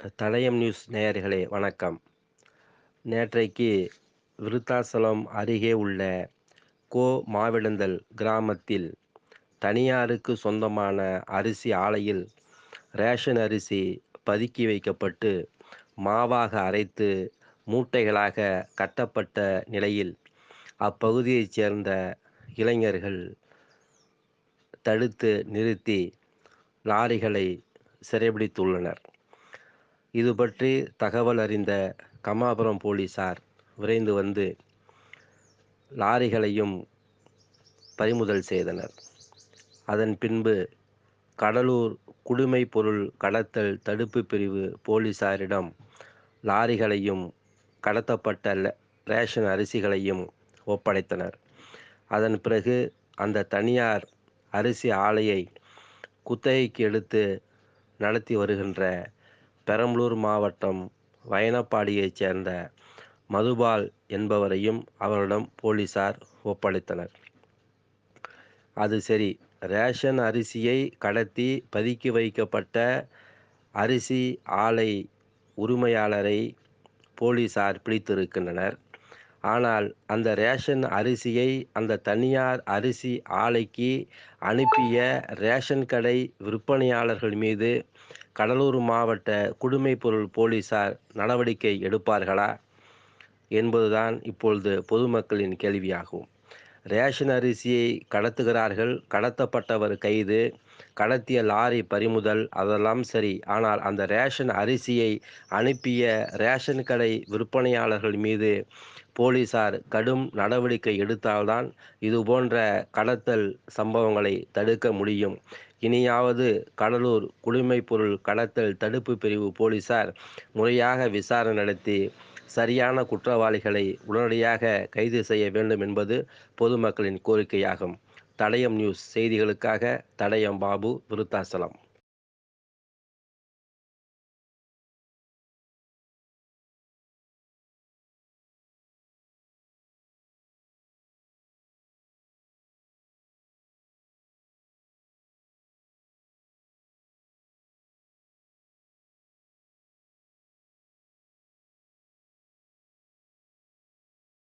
தடயம் news நேயர்களே வணக்கம். நேற்றைக்கு விருத்தாசலம் அருகே உள்ள கோ மாவிடந்தல் கிராமத்தில் தனியாருக்கு சொந்தமான அரிசி ஆலையில் ரேஷன் அரிசி பதுக்கி வைக்கப்பட்டு மாவாக அரைத்து மூட்டைகளாக கட்டப்பட்ட நிலையில் அப்பகுதியைச் சேர்ந்த இளைஞர்கள் தடுத்து நிறுத்தி லாரிகளை சிறைபிடித்துள்ளனர். இது பற்றி தகவல் அறிந்த கமாபுரம் போலீசார் விரைந்து வந்து லாரிகளையும் பறிமுதல் செய்தனர். அதன் பின்பு கடலூர் குடிமை பொருள் கடத்தல் தடுப்பு பிரிவு போலீசாரிடம் லாரிகளையும் கடத்தப்பட்ட ரேஷன் அரிசிகளையும் ஒப்படைத்தனர். அதன் பிறகு அந்த தனியார் அரிசி ஆலையை குத்தகைக்கு எடுத்து நடத்தி வருகின்ற பெரம்பலூர் மாவட்டம் வயனப்பாடியைச் சேர்ந்த மதுபால் என்பவரையும் அவரிடம் போலீசார் ஒப்படைத்தனர். அது சரி ரேஷன் அரிசியை கடத்தி பதுக்கி வைக்கப்பட்ட அரிசி ஆலை உரிமையாளரை போலீசார் பிடித்திருக்கின்றனர். ஆனால் அந்த ரேஷன் அரிசியை அந்த தனியார் அரிசி ஆலைக்கு அனுப்பிய ரேஷன் கடை விற்பனையாளர்கள் மீது கடலூர் மாவட்ட குடிமைப் பொருள் போலீசார் நடவடிக்கை எடுப்பார்களா என்பதுதான் இப்பொழுது பொதுமக்களின் கேள்வியாகும். ரேஷன் அரிசியை கடத்துகிறார்கள் கடத்தப்பட்டவர் கைது கடத்திய லாரி பறிமுதல் அதெல்லாம் சரி. ஆனால் அந்த ரேஷன் அரிசியை அனுப்பிய ரேஷன் கடை விற்பனையாளர்கள் மீது போலீசார் கடும் நடவடிக்கை எடுத்தால்தான் இதுபோன்ற கடத்தல் சம்பவங்களை தடுக்க முடியும். இனியாவது கடலூர் குடிமைப் பொருள் கடத்தல் தடுப்பு பிரிவு போலீசார் முறையாக விசாரணை நடத்தி சரியான குற்றவாளிகளை உடனடியாக கைது செய்ய வேண்டும் என்பது பொதுமக்களின் கோரிக்கையாகும். தடயம் நியூஸ் செய்திகளுக்காக தடயம் பாபு விருத்தாசலம்.